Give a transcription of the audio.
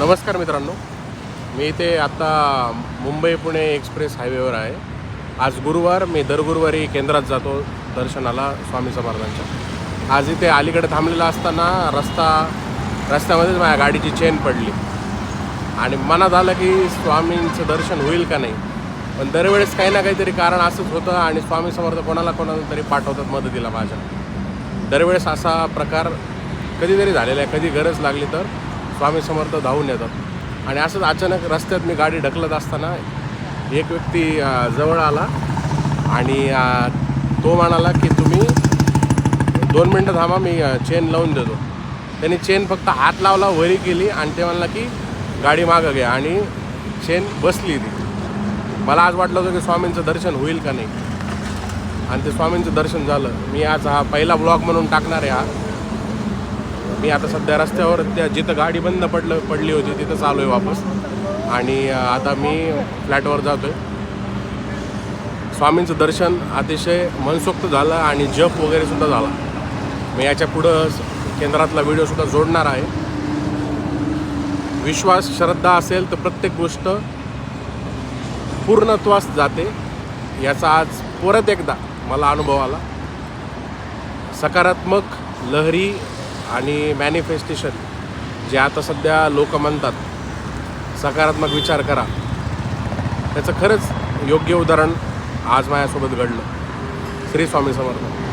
नमस्कार मित्रांनो. मी इथे आता मुंबई पुणे एक्सप्रेस हायवेवर आहे. आज गुरुवार मी दर गुरुवारी केंद्रात जातो दर्शनाला स्वामी समर्थांच्या. आज इथे अलीकडे थांबलेला असताना रस्ता रस्त्यामध्येच माझ्या गाडीची चेन पडली. आणि मनात आलं की स्वामींचं दर्शन होईल का नाही? पण दरवेळेस काही ना काहीतरी कारण असंच होतं आणि स्वामी समर्थ कोणाला कोणाला तरी पाठवतात मदतीला माझ्या. दरवेळेस असा प्रकार कधीतरी झालेला आहे. कधी गरज लागली तर स्वामी समर्थ धावून येतात. आणि असंच अचानक रस्त्यात मी गाडी ढकलत असताना एक व्यक्ती जवळ आला आणि तो म्हणाला की तुम्ही दोन मिनटं थांबा मी चेन लावून देतो. त्यांनी चेन फक्त हात लावला वरी केली आणि ते म्हणला की गाडी मागं घ्या. आणि चेन बसली ती. मला आज वाटलं होतं की स्वामींचं दर्शन होईल का नाही. आणि ते स्वामींचं दर्शन झालं. मी आज हा पहिला ब्लॉग म्हणून टाकणार आहे हा. मी आता सध्या रस्त्यावर त्या जिथं गाडी बंद पडलं पडली होती तिथं चालू आहे वापस. आणि आता मी फ्लॅटवर जातो आहे स्वामींचं दर्शन अतिशय मनसोक्त झालं आणि जप वगैरे सुद्धा झाला. मी याच्या पुढं केंद्रातला व्हिडिओसुद्धा जोडणार आहे. विश्वास श्रद्धा असेल तर प्रत्येक गोष्ट पूर्णत्वास जाते. याचा आज परत एकदा मला अनुभव आला. सकारात्मक लहरी आणि मॅनिफेस्टेशन जे आता सध्या लोक म्हणतात सकारात्मक विचार करा. त्याचं खरंच योग्य उदाहरण आज माझ्यासोबत घडलं. श्री स्वामी समर्थ.